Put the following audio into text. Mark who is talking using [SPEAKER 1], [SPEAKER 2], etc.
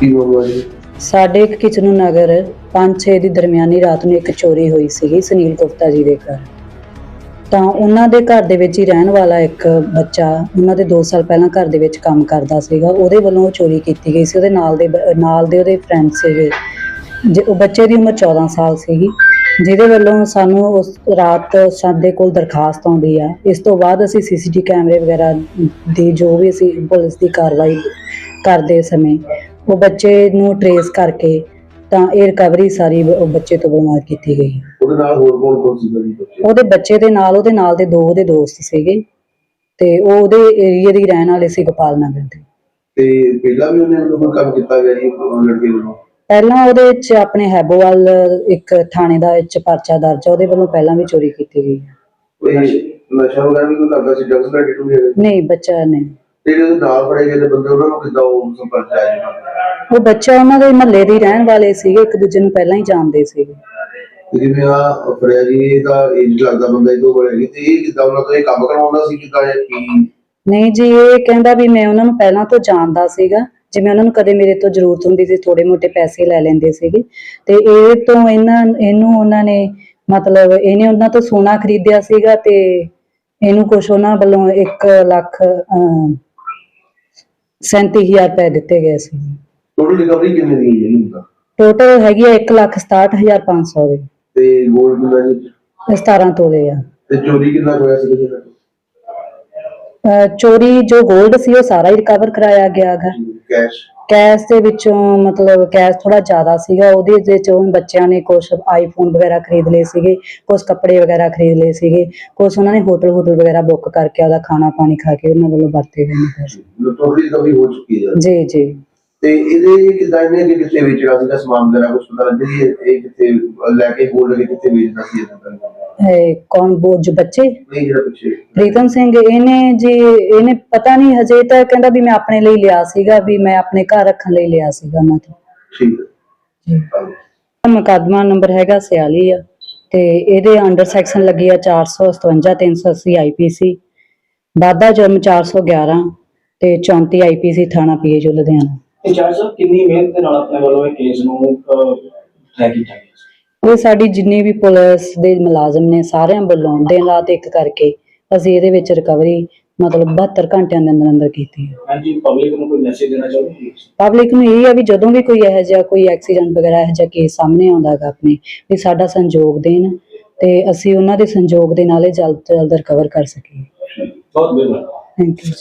[SPEAKER 1] ਕੀ ਮਾਮਲਾ ਜੀ?
[SPEAKER 2] ਸਾਡੇ ਇੱਕ ਕਿਚਨੂ ਨਗਰ 5-6 ਦੀ ਦਰਮਿਆਨੀ ਰਾਤ ਨੂੰ ਇੱਕ ਚੋਰੀ ਹੋਈ ਸੀਗੀ ਸੁਨੀਲ ਗੁਪਤਾ ਜੀ ਦੇ ਘਰ। ਤਾਂ ਉਹਨਾਂ ਦੇ ਘਰ ਦੇ ਵਿੱਚ ਹੀ ਰਹਿਣ ਵਾਲਾ ਇੱਕ ਬੱਚਾ ਉਹਨਾਂ ਦੇ 2 ਸਾਲ ਪਹਿਲਾਂ ਘਰ ਦੇ ਵਿੱਚ ਕੰਮ ਕਰਦਾ ਸੀਗਾ। ਉਹਦੇ ਵੱਲੋਂ ਉਹ ਚੋਰੀ ਕੀਤੀ ਗਈ ਸੀ। ਉਹਦੇ ਨਾਲ ਦੇ ਨਾਲ ਦੇ ਉਹਦੇ ਫਰੈਂਡ ਸੀਗੇ। ਜੇ ਉਹ ਬੱਚੇ ਦੀ ਉਮਰ 14 ਸਾਲ ਸੀਗੀ। ਜਿਹਦੇ ਵੱਲੋਂ ਸਾਨੂੰ ਉਸ ਰਾਤ ਸਾਡੇ ਕੋਲ ਦਰਖਾਸਤ ਆਉਂਦੀ ਆ। ਇਸ ਤੋਂ ਬਾਅਦ ਅਸੀਂ ਸੀਸੀਟੀ ਕੈਮਰੇ ਵਗੈਰਾ ਦੀ ਜੋ ਵੀ ਅਸੀਂ ਪੁਲਿਸ ਦੀ ਕਾਰਵਾਈ ਕਰਦੇ ਸਮੇਂ ਉਹ ਬੱਚੇ ਨੂੰ ਟਰੇਸ ਕਰਕੇ ਤਾਂ ਇਹ ਰਿਕਵਰੀ ਸਾਰੀ ਬ- ਉਹ ਬੱਚੇ ਤੋਂ ਬਰਾਮਦ ਕੀਤੀ ਗਈ।
[SPEAKER 1] ਉਹਦੇ ਨਾਲ ਹੋਰ ਕੌਣ ਕੌਣ ਸੀ ਜੀ ਬੱਚੇ?
[SPEAKER 2] ਉਹਦੇ ਬੱਚੇ ਦੇ ਨਾਲ ਉਹਦੇ ਨਾਲ ਦੇ ਦੋ ਉਹਦੇ ਦੋਸਤ ਸੀਗੇ। ਤੇ ਉਹ ਉਹਦੇ ਏਰੀਏ ਦੇ ਹੀ ਰਹਿਣ ਵਾਲੇ ਸੀ ਗੋਪਾਲ ਨਗਰ ਦੇ।
[SPEAKER 1] ਤੇ ਪਹਿਲਾਂ ਵੀ ਉਹਨੇ ਉਹਨੂੰ ਕੰਮ ਕੀਤਾ ਗਿਆ ਜੀ ਉਹ ਲੜਕੇ ਨੂੰ
[SPEAKER 2] ਪਹਿਲਾਂ ਉਹਦੇ ਵਿੱਚ ਆਪਣੇ ਹੈਬੋਵਾਲ ਇੱਕ ਥਾਣੇ ਦਾ ਵਿੱਚ ਪਰਚਾ ਦਰਜ ਆ ਉਹਦੇ ਵੱਲੋਂ ਪਹਿਲਾਂ ਵੀ ਚੋਰੀ ਕੀਤੀ ਗਈ ਹੈ
[SPEAKER 1] ਕੋਈ ਨਸ਼ਾ ਵਗੈਰਾ ਵੀ ਕੋਈ ਕਰਦਾ ਸੀ ਡਰਗਸ ਦਾ ਡਿਟੂ ਵੀ
[SPEAKER 2] ਨਹੀਂ ਬੱਚਾ ਨਹੀਂ।
[SPEAKER 1] ਤੇ ਜਿਹੜੇ ਉਹਦੇ ਨਾਲ ਫੜੇ ਗਏ ਨੇ ਬੰਦੇ ਉਹਨਾਂ ਨੂੰ ਕਿੱਦਾਂ ਉਹ ਸੰਪਰਕ ਚ ਜੀ
[SPEAKER 2] ਉਹ ਬੱਚਾ ਉਹਨਾਂ ਦੇ ਮਹੱਲੇ ਦੇ ਹੀ ਰਹਿਣ ਵਾਲੇ ਸੀਗੇ ਇੱਕ ਦੂਜੇ ਨੂੰ ਪਹਿਲਾਂ ਹੀ ਜਾਣਦੇ ਸੀਗੇ।
[SPEAKER 1] ਤੇ ਜਿਵੇਂ ਆ ਫੜਿਆ ਜੀ ਇਹ ਤਾਂ ਏਜ ਲੱਗਦਾ ਬੰਦਾ ਇਹ ਤੋਂ ਬੜਾ ਜੀ ਤੇ ਇਹ ਕਿੱਦਾਂ ਉਹਨਾਂ ਤੋਂ ਇਹ ਕੰਮ ਕਰਵਾਉਂਦਾ ਸੀ ਕਿੱਦਾਂ ਇਹ ਕੀ?
[SPEAKER 2] ਨਹੀਂ ਜੀ ਇਹ ਕਹਿੰਦਾ ਵੀ ਮੈਂ ਉਹਨਾਂ ਨੂੰ ਪਹਿਲਾਂ ਤੋਂ ਜਾਣਦਾ ਸੀਗਾ ਜਿਵੇਂ ਉਹਨਾਂ ਨੂੰ ਕਦੇ ਮੇਰੇ ਤੋਂ ਜ਼ਰੂਰਤ ਹੁੰਦੀ ਸੀ ਥੋੜੇ ਮੋਟੇ ਪੈਸੇ ਲੈ ਲੈਂਦੇ ਸੀਗੇ। ਤੇ ਇਹ ਤੋਂ ਇਹਨਾਂ ਇਹਨੂੰ ਉਹਨਾਂ ਨੇ ਮਤਲਬ ਇਹਨੇ ਉਹਨਾਂ ਤੋਂ ਸੋਨਾ ਖਰੀਦਿਆ ਸੀਗਾ ਤੇ ਇਹਨੂੰ ਕੁਛ ਉਹਨਾਂ ਵੱਲੋਂ 1 ਲੱਖ ਅਮ, 37000 ਰੁਪਏ ਦਿੱਤੇ ਗਏ ਸੀ।
[SPEAKER 1] ਟੋਟਲ ਰਿਕਵਰੀ ਕਿੰਨੇ ਦੀ ਹੈ ਜੀ ਹੁੰਦਾ
[SPEAKER 2] ਟੋਟਲ ਹੈਗੀ ਆ 1 ਲੱਖ 67500 ਦੇ।
[SPEAKER 1] ਤੇ ਗੋਲਡ ਕਿੰਨਾ ਜੀ?
[SPEAKER 2] ਇਹ 17 ਤੋਲੇ ਆ।
[SPEAKER 1] ਤੇ ਚੋਰੀ ਕਿੰਨਾ ਕੁ ਹੋਇਆ ਸੀ ਜੀ?
[SPEAKER 2] ਅਹ, ਚੋਰੀ ਜੋ 골ਡ ਸੀ ਉਹ ਸਾਰਾ ਹੀ ਰਿਕਵਰ ਕਰਾਇਆ ਗਿਆ ਗਾ
[SPEAKER 1] ਕੈਸ਼
[SPEAKER 2] ਕੈਸ਼ ਦੇ ਵਿੱਚੋਂ ਮਤਲਬ ਕੈਸ਼ ਥੋੜਾ ਜ਼ਿਆਦਾ ਸੀਗਾ ਉਹਦੇ ਵਿੱਚੋਂ ਬੱਚਿਆਂ ਨੇ ਕੁਝ ਆਈਫੋਨ ਵਗੈਰਾ ਖਰੀਦ ਲਏ ਸੀਗੇ ਕੁਝ ਕੱਪੜੇ ਵਗੈਰਾ ਖਰੀਦ ਲਏ ਸੀਗੇ ਕੁਝ ਉਹਨਾਂ ਨੇ ਹੋਟਲ ਹੋਟਲ ਵਗੈਰਾ ਬੁੱਕ ਕਰਕੇ ਉਹਦਾ ਖਾਣਾ ਪਾਣੀ ਖਾ ਕੇ ਉਹਨਾਂ ਵੱਲੋਂ ਵਰਤੇ ਗਏ ਨੇ ਪੈਸੇ।
[SPEAKER 1] ਟੋਟਲ ਰਿਕਵਰੀ ਹੋ ਚੁੱਕੀ ਹੈ।
[SPEAKER 2] ਜੀ ਜੀ।
[SPEAKER 1] ਤੇ ਇਹਦੇ ਕਿੱਦਾਂ ਇਹਨੇ ਅੱਗੇ ਕਿੱਥੇ ਵੇਚਣਾ ਸੀਗਾ ਸਮਾਨ ਵਗੈਰਾ ਕੁਝ ਪਤਾ ਲੱਗਿਆ ਜੀ ਇਹ- ਇਹ ਕਿੱਥੇ ਲੈ ਕੇ ਗੋਲਡ ਕੇ ਕਿੱਥੇ ਵੇਚਦਾ ਸੀ ਇਹਦਾ
[SPEAKER 2] ਇਹ ਕੌਣ ਬੋਝ ਬੱਚੇ?
[SPEAKER 1] ਨਹੀਂ ਜਿਹੜਾ ਪਿੱਛੇ।
[SPEAKER 2] ਪ੍ਰੀਤਮ ਸਿੰਘ ਇਹਨੇ ਜੀ ਇਹਨੇ ਪਤਾ ਨਹੀਂ ਹਜੇ ਤਾਂ ਕਹਿੰਦਾ ਵੀ ਮੈਂ ਆਪਣੇ ਲਈ ਲਿਆ ਸੀਗਾ ਵੀ ਮੈਂ ਆਪਣੇ ਘਰ ਰੱਖਣ ਲਈ ਲਿਆ ਸੀਗਾ ਉਹਨਾਂ ਤੋਂ।
[SPEAKER 1] ਠੀਕ ਹੈ।
[SPEAKER 2] ਮੁਕੱਦਮਾ ਨੰਬਰ ਹੈਗਾ 46 ਆ ਤੇ ਇਹਦੇ ਅੰਡਰ ਸੈਕਸ਼ਨ ਲੱਗੀ ਆ 457 380 ਆਈਪੀਸੀ ਵਾਧਾ ਜੁਰਮ 411 ਤੇ 34 ਆਈਪੀਸੀ ਥਾਣਾ ਪੀਏਜੂ ਲੁਧਿਆਣਾ।
[SPEAKER 3] ਇੰਚਾਰਜ ਸਾਹਿਬ ਕਿੰਨੀ ਮਿਹਨਤ ਦੇ ਨਾਲ ਆਪਣੇ ਵੱਲੋਂ ਇਹ ਕੇਸ ਨੂੰ ਕੀਤਾ ਗਿਆ
[SPEAKER 2] ਇਹ ਸਾਡੀ ਜਿੰਨੀ ਵੀ ਪੁਲਿਸ ਦੇ ਮੁਲਾਜ਼ਮ ਨੇ ਸਾਰਿਆਂ ਵੱਲੋਂ ਦਿਨ ਰਾਤ ਇੱਕ ਕਰਕੇ ਅਸੀਂ ਇਹਦੇ ਵਿੱਚ ਰਿਕਵਰੀ ਮਤਲਬ 72 ਘੰਟਿਆਂ ਦੇ ਅੰਦਰ ਅੰਦਰ ਕੀਤੀ ਹੈ।
[SPEAKER 3] ਹਾਂਜੀ ਪਬਲਿਕ ਨੂੰ ਕੋਈ ਮੈਸੇਜ ਦੇਣਾ ਚਾਹੁੰਦੇ
[SPEAKER 2] ਪਬਲਿਕ ਨੂੰ ਇਹ ਆ ਵੀ ਜਦੋਂ ਵੀ ਕੋਈ ਇਹੋ ਜਿਹਾ ਕੋਈ ਐਕਸੀਡੈਂਟ ਵਗੈਰਾ ਇਹੋ ਜਿਹਾ ਕੇਸ ਸਾਹਮਣੇ ਆਉਂਦਾ ਹੈਗਾ ਆਪਣੇ ਵੀ ਸਾਡਾ ਸੰਯੋਗ ਦੇਣ ਤੇ ਅਸੀਂ ਉਹਨਾਂ ਦੇ ਸੰਯੋਗ ਦੇ ਨਾਲ ਇਹ ਜਲਦ ਤੋਂ ਜਲਦ ਰਿਕਵਰ ਕਰ ਸਕੀਏ।
[SPEAKER 3] ਬਹੁਤ ਬਿਲਕੁਲ
[SPEAKER 2] ਥੈਂਕ ਯੂ